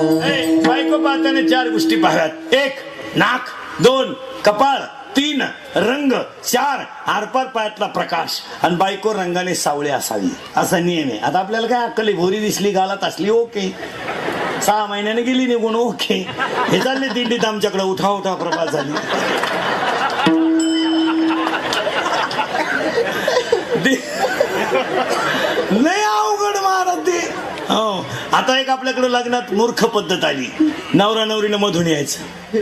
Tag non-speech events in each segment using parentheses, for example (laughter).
ए, चार गोष्टी पाहाव्यात. एक नाक. दोन कपाळ. तीन रंग. चार आरपार पायातला प्रकाश. आणि बायको रंगाने सावळी असावी. असा नियम आहे. आता आपल्याला काय अक्कली भोरी दिसली गालात असली ओके. सहा महिन्याने गेली निघून ओके. हे चालले दिंडीत आमच्याकडे. उठा उठा प्रभात झाली दि- लय अवघड महाराज ते हो आता एक आपल्याकडे लग्नात मूर्ख पद्धत आली. नवरा नवरीनं मधून यायचं.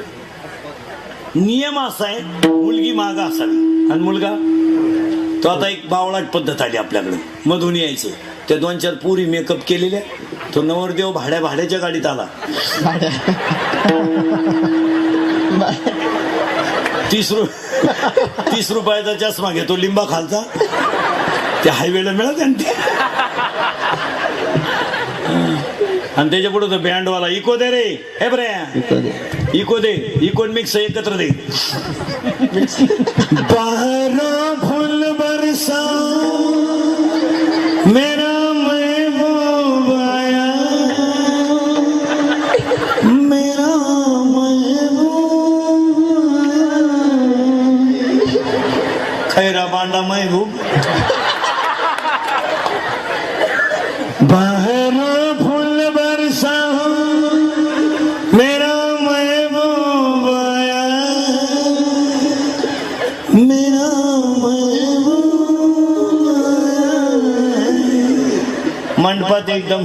नियम असा आहे मुलगी मागा असावी. आणि मुलगा तो आता एक बावळाट पद्धत आली आपल्याकडे. मधून यायचं. त्या दोन चार पुरी मेकअप केलेल्या तो नवरदेव भाड्या भाड्याच्या गाडीत आला. तीस रु तीस रुपयाचा चष्मा घेतो लिंबा खालचा. त्या हायवेला मिळत आणि आणि त्याच्या पुढे तो बँडवाला इको दे रे. हे बरे. इको दे. इको मिक्स एकत्र दे. बारा फुल बरसा. मेरा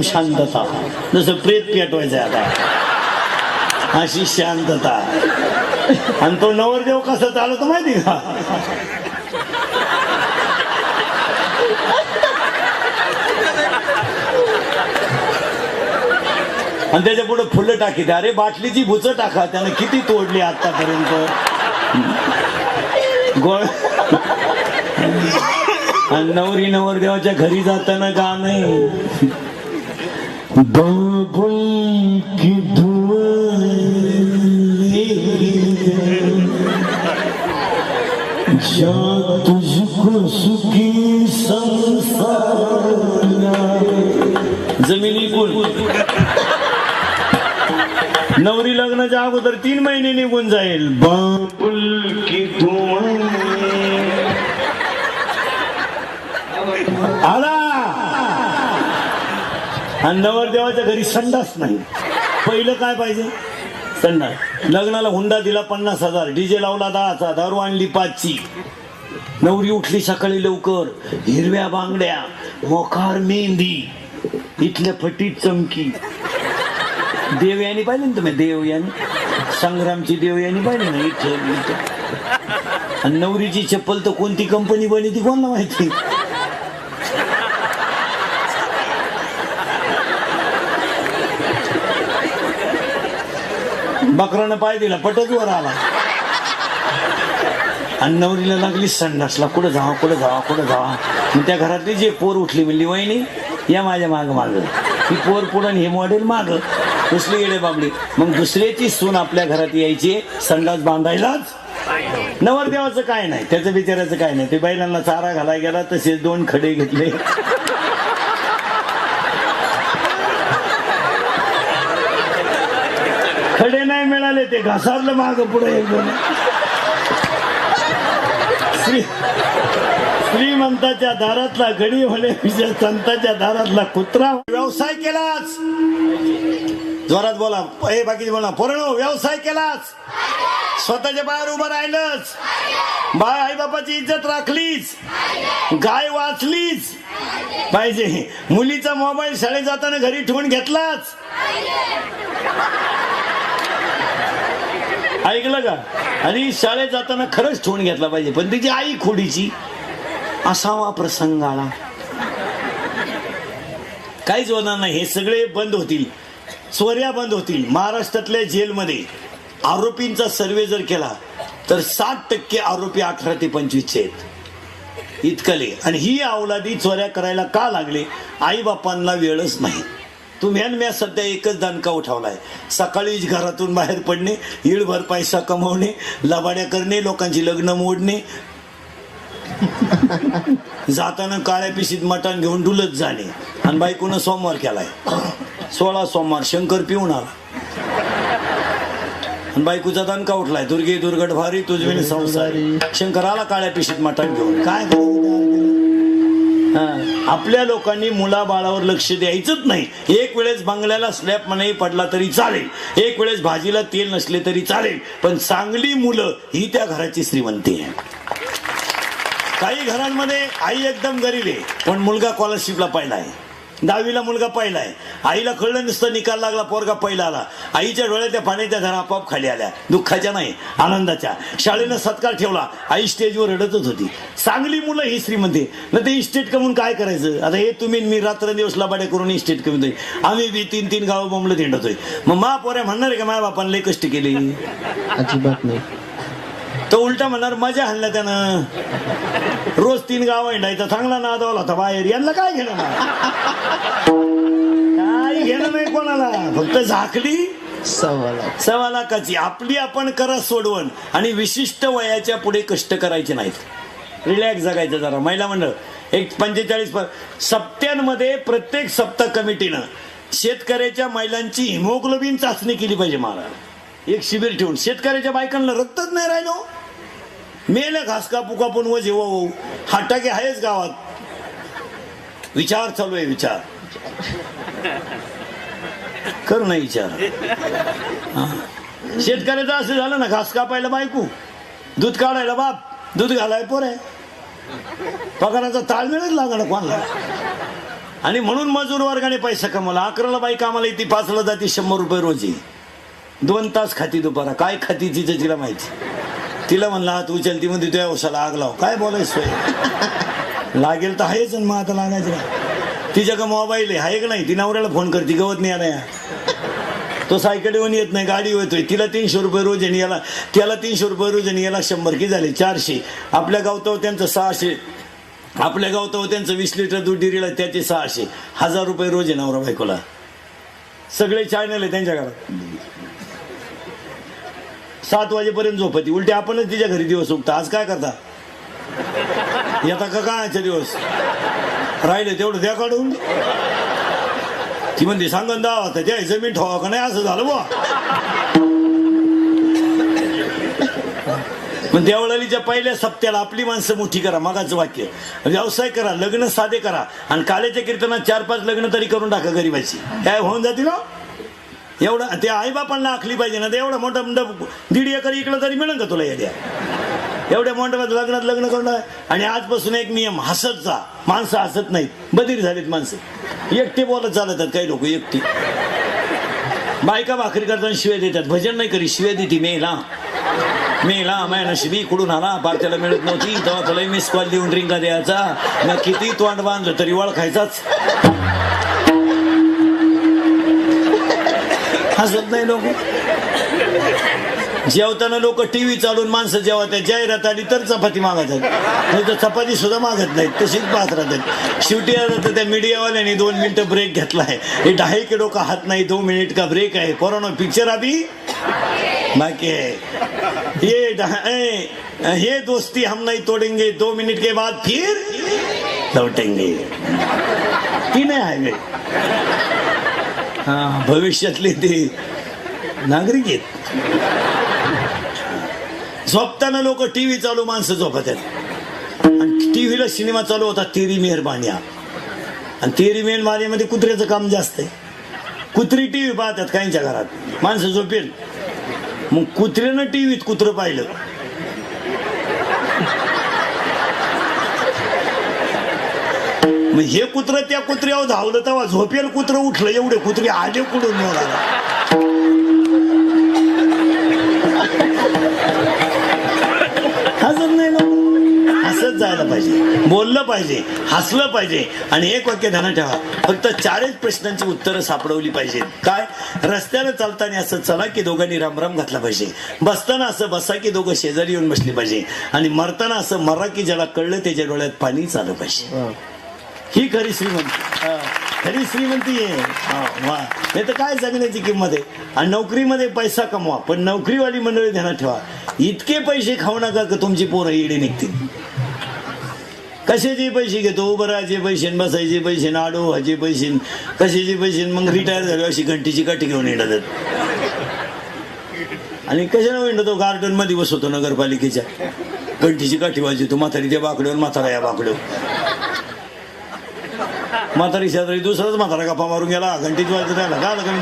एकदम शांतता. जसं प्रेत पेटवायचं आता. अशी शांतता. आणि तो नवरदेव कसा चालवतो माहिती का? आणि त्याच्या पुढे फुलं टाकी अरे बाटलीची भुच टाका. त्यानं किती तोडली आतापर्यंत गोळ. आणि नवरी नवरदेवाच्या घरी जाताना का नाही? की तुझको सुखी संसार। जमिनी नवरी लग्नाच्या अगोदर तीन महिने निघून जाईल. बाबुल की धुआ। आला. आणि नवरदेवाच्या घरी संडास नाही. पहिलं काय पाहिजे? संडास. लग्नाला हुंडा दिला पन्नास हजार डीजे लावला दहाचा दारू आणली पाचची नवरी उठली सकाळी लवकर हिरव्या बांगड्या मोखार मेहंदी इथल्या फटीत चमकी. देवयानी पाहिले ना तुम्ही? देवयानी. संग्रामची देवयानी पाहिली ना इथं इथं. आणि नवरीची चप्पल तर कोणती कंपनी बनी ती कोणाला माहिती? बकरानं पाय दिला पटच वर आला. आणि नवरीला लागली संडासला कुठं जावा कुठं जावा कुठं जावा. मग त्या घरातली जे पोर उठली म्हणली वहिनी या माझ्या माग माग. ही पोर पुढं आणि हे मॉडेल माग. दुसरी येडे बाबडी. मग दुसऱ्याची सून आपल्या घरात यायची संडास बांधायलाच. नवरदेवाचं काय नाही त्याचं बिचाराचं काय नाही. ते बैलांना चारा घालाय गेला तसेच दोन खडे घेतले खडे नाही ते घासारलं माग पुढे श्री श्रीमंताच्या दारातला गडी होण्यापेक्षा संताच्या दारातला कुत्रा. व्यवसाय केलाच. जोरात बोला. हे बाकी बोला. पोरणो व्यवसाय केलाच. स्वतःच्या बाहेर उभं राहिलंच. बाय आई बापाची इज्जत राखलीच. गाय वाचलीच. पाहिजे. मुलीचा मोबाईल शाळेत जाताना घरी ठेवून घेतलाच. ऐकलं का? आणि शाळेत जाताना खरंच ठेवून घेतला पाहिजे. पण तिची आई खोडीची. असावा प्रसंग आला काहीच होणार नाही. हे सगळे बंद होतील. चोऱ्या बंद होतील. महाराष्ट्रातल्या जेलमध्ये आरोपींचा सर्वे जर केला तर साठ टक्के आरोपी अठरा ते पंचवीसचे आहेत. इतकले आणि ही अवलादी चोऱ्या करायला का लागले? आई बापांना वेळच नाही. तुम्ही आणि मी सध्या एकच दणका उठवलाय. सकाळी घरातून बाहेर पडणे इळभर पैसा कमवणे लबाड्या करणे लोकांची लग्न मोडणे. (laughs) जाताना काळ्या पिशीत मटण घेऊन डुलत जाणे. आणि बायकोनं सोमवार केलाय. सोळा सोमवार शंकर पिऊन आला. आणि बायकोचा दणका उठलाय. दुर्गे दुर्गट भारी तुझविन संसारी. शंकर आला काळ्या पिशीत मटण घेऊन. काय आपल्या लोकांनी मुलाबाळावर लक्ष द्यायचंच नाही. एक वेळेस बंगल्याला स्लॅब नाही पडला तरी चालेल. एक वेळेस भाजीला तेल नसले तरी चालेल. पण चांगली मुलं ही त्या घराची श्रीमंती आहे. काही घरांमध्ये आई एकदम गरीब आहे पण मुलगा स्कॉलरशिपला पाहिला आहे. दहावीला मुलगा पहिला आहे. आईला कळलं नुसतं निकाल लागला पोरगा पहिला आला. आईच्या डोळ्या त्या पाण्याच्या घरा आपोआप खाली आल्या. दुःखाच्या नाही आनंदाच्या. शाळेनं सत्कार ठेवला. आई स्टेजवर रडतच होती. चांगली मुलं ही श्रीमंती न ते इस्टेट कमवून काय करायचं? आता हे तुम्ही मी रात्र दिवस लबाडे करून इस्टेट कमी आम्ही बी तीन तीन गाव बोंबलं हिंडतोय. मग मा पोऱ्या म्हणणार आहे का माझ्या बापाने लय कष्ट केले. अजिबात नाही. तो उलटा म्हणणार मजा हल्ला त्यानं. रोज तीन गाव हिंडायचा. चांगला नादावला होता बाहेर. यांना काय घेणं नाही काय घेणं नाही कोणाला? फक्त झाकली सव्वा लाखाची. आपली आपण करा सोडवण. आणि विशिष्ट वयाच्या पुढे कष्ट करायचे नाहीत. रिलॅक्स जगायचं जरा. महिला मंडळ एक पंचेचाळीस सप्त्यांमध्ये प्रत्येक सप्ताह कमिटीनं शेतकऱ्याच्या महिलांची हिमोग्लोबिन चाचणी केली पाहिजे महाराज. एक शिबिर ठेवून. शेतकऱ्याच्या बायकांना रक्तच नाही राहिलो. मेलं घास कापू कापून व जेव्हा होऊ. हाटाके आहेच गावात. विचार चालू आहे विचार. करू नाही विचार. शेतकऱ्याचं असं झालं ना घास कापायला बायकू. दूध काढायला बाप दूध घालाय पोर आहे. पगाराचा ताळमेळच लागणार कोणाला? आणि म्हणून मजूर वर्गाने पैसा कमवला. अकराला बाई कामाला येते पाचला जाते शंभर रुपये रोजी. दोन तास खाती दुपारा. काय खाती तिचं तिला माहिती. तिला म्हणला हात चलती मध्ये तुझ्या उसाला आग लाव. काय बोलायचं सोय (laughs) लागेल तर आहेच आणि मग आता लागायचं नाही तिच्या का मोबाईल आहे? आहे का नाही? ती नवऱ्याला फोन करते गवत नाही आला या. तो सायकल येऊन येत नाही गाडी येतोय तिला तीनशे रुपये रोज आणि याला त्याला तीनशे रुपये रोज आणि याला शंभर की झाले? चारशे. आपल्या गावतावर त्यांचं सहाशे. आपल्या गावतावर त्यांचं वीस लिटर दूध डिरीला त्याचे सहाशे. हजार रुपये रोज आहे नवरा बायकोला. सगळे चॅनल आहे त्यांच्या घरात. सात वाजेपर्यंत झोपती उलटे आपणच तिच्या घरी दिवस उगता. आज काय करता? येता का कायचे दिवस? राहिले तेवढं द्या काढून. ती म्हणते सांगन दावा तर त्या जमीन ठेवा का नाही? असं झालं बा पण देवळालीच्या पहिल्या सप्त्याला आपली माणसं मोठी करा मगाचं वाक्य. व्यवसाय करा लग्न साधे करा. आणि कालेच्या कीर्तनात चार पाच लग्न तरी करून टाका गरीबाची. काय होऊन जाते ना हो? एवढं ते आईबापांना आखली पाहिजे ना ते एवढं मोठं मंडप दीड एकर इकडं तरी मिळेल का तुला येद्या एवढ्या मंडपात लग्नात लग्न करणं आणि आजपासून एक नियम हसतचा. माणसं हसत नाहीत. बधीर झालीत माणसं. एकटे बोलत चालतात काही लोक एकटी. बायका भाकरी करताना शिव्या देतात. भजन नाही करी शिव्या देते मेला. मेला माय नशिबी कुठून आला. पार्ट्याला मिळत नव्हती. तेव्हा तुला मिस कॉल देऊन ड्रिंका द्यायचा. ना किती तोंड बांधलं तरी ओळखायचाच. हसत नाही लोक. जेवताना लोक टीव्ही चालून माणसं जेव्हा त्या जाहिरात आली तर चपाती मागतात नाही तर चपाती सुद्धा मागत नाहीत. तशीच पाहत राहतात शेवटी आता तर त्या मीडियावाल्याने दोन मिनिटं ब्रेक घेतला आहे. हे ढाई किलो का हात नाही दोन मिनिट का ब्रेक आहे. कोरोना पिक्चर अभी बाकी आहे. ये हे ए, दोस्ती हम नाही तोड़ेंगे. दो मिनिट के बाद फिर लौटेंगे. की नाही हायवे. भविष्यातले ते नागरिक आहेत. झोपताना लोक टी व्ही चालू माणसं झोपत आहेत आणि टीव्हीला सिनेमा चालू होता तेरी मेहरबान्या. आणि तेरी मेहरबानीमध्ये कुत्र्याचं काम जास्त आहे. कुत्री टी व्ही पाहतात काहींच्या घरात. माणसं झोपेल. मग कुत्र्यानं टी व्हीत कुत्रं पाहिलं. मग हे कुत्र त्या कुत्र्यावर धावलं तेव्हा झोपेल कुत्र उठलं एवढे कुत्रे आले कुठून मिळाला हसत नाही ना हसत जायला पाहिजे बोललं पाहिजे हसलं पाहिजे. आणि एक वाक्य ध्यानात ठेवा फक्त चारच प्रश्नांची उत्तरं सापडवली पाहिजेत. काय? रस्त्यानं चालताना असं चला की दोघांनी रामराम घातला पाहिजे. बसताना असं बसा की दोघं शेजारी येऊन बसली पाहिजे. आणि मरताना असं मरा की ज्याला कळलं त्याच्या डोळ्यात पाणी चालू पाहिजे. ही खरी श्रीमंती. हा, खरी श्रीमंती आहे. हा, वा. नाही तर काय जगण्याची किंमत आहे? आणि नोकरीमध्ये पैसा कमवा पण नोकरीवाली मंडळी ध्यानात ठेवा. इतके पैसे खाऊ नका का तुमची पोरं येडे निघतील? कशाचे पैसे घेतो? उभं राहायचे पैसे न बसायचे पैसे न आडो व्हायचे पैसे न कशाचे पैसे मग रिटायर झाले अशी घंटीची काठी घेऊन येणार आणि कशाने विंडतो? गार्डनमध्ये बसवतो नगरपालिकेच्या. घंटीची काठी वाजवतो म्हातारी त्या बाकड्यावर म्हातारा या बाकड्यावर. म्हातारी शेजारी दुसराच म्हातारा गप्पा मारून गेला. घंटीत वाजत राहिला. का आलं कमी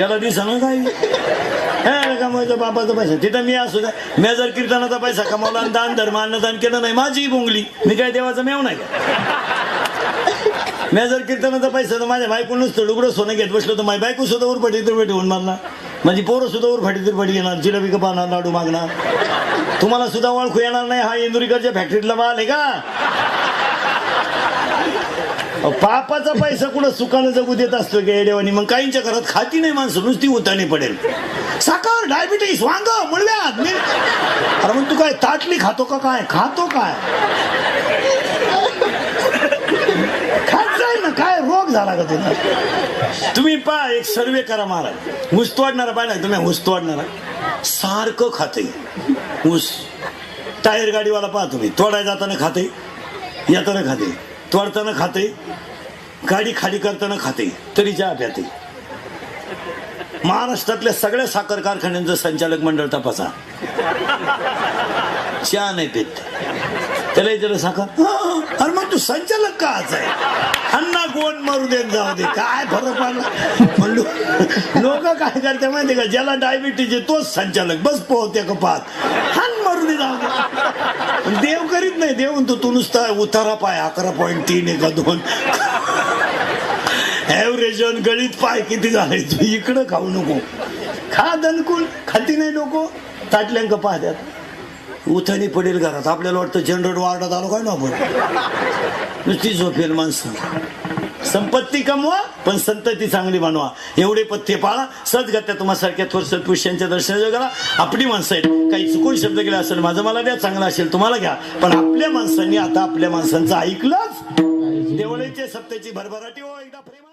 याला दिसा ना काय हे बापाचा पैसा. तिथं मी असू द्या. मी जर कीर्तनाचा पैसा कमावला आणि दान धर्म अन्नदान केलं नाही माझी बोंगली. मी काय देवाचा मेव नाही? मी जर कीर्तनाचा पैसा तर माझ्या बायको नुसतं डुगडं सोनं घेत बसलो तर माझी बायको सुद्धा वर पडी तर होऊन मारणार. माझी पोरं सुद्धा वर फाटी तर पडी येणार. जिलेबी कपाणार लाडू मागणार. तुम्हाला सुद्धा ओळखू येणार नाही. हा इंदुरीकरच्या फॅक्टरीतला माल आहे का? पापाचा पैसा कुठं सुखानं जगू देत असतो गेडेवानी मग काहींच्या घरात खाती नाही माणसं नुसती उतानी पडेल. साखर डायबिटीस वांग मुळव्यात मी अरे मग तू काय ताटली खातो का काय? खातो काय? खात ना काय रोग झाला का तुला? तुम्ही पा एक सर्वे करा महाराज ऊस तोडणारा पाहिजे तुम्ही? ऊस तोडणारा. सारखं खाते ऊस. टायर गाडीवाला पहा तुम्ही. तोडायला जाताना खाते येताना खाते तोडताना खाते गाडी खाली करताना खाते तरी चहा प्याते. महाराष्ट्रातल्या सगळ्या साखर कारखान्यांचं संचालक मंडळ तपासा. चहा नाही पेत. त्याला साखर. अरे मग तू संचालक काच आहे? अण्णा कोण मारू दे जाऊ दे. काय फरक पडला? म्हणलो लोक काय करते माहिती का? ज्याला डायबिटीज आहे तोच संचालक. बस पोहते कपात. हान नाही जाऊ दे. देव करीत नाही. देव म्हणतो तू नुसता उतारा पाय अकरा पॉईंट तीन एका दोन. ऍव्हरेज गळीत पाय किती झाले? तू इकडं खाऊ नको. खा दणकून. खाती नाही नको ताटल्यांक पाहत्यात उथानी पडेल घरात. आपल्याला वाटतं जनरल वार्डात आलो काय ना आपण? नुसती झोपेल माणसं. संपत्ती कमवा पण संतती चांगली बनवा. एवढे पथ्य पाळा सदगत्या तुम्हासारख्या थोर सत्पुरुषांच्या दर्शनाचं करा. आपली माणसं आहेत. काही चुकून शब्द केला असेल माझं मला द्या चांगलं असेल तुम्हाला घ्या. पण आपल्या माणसांनी आता आपल्या माणसांचं ऐकलंच. देवळेचे सत्तेची भरभराटी हो एकदा प्रेम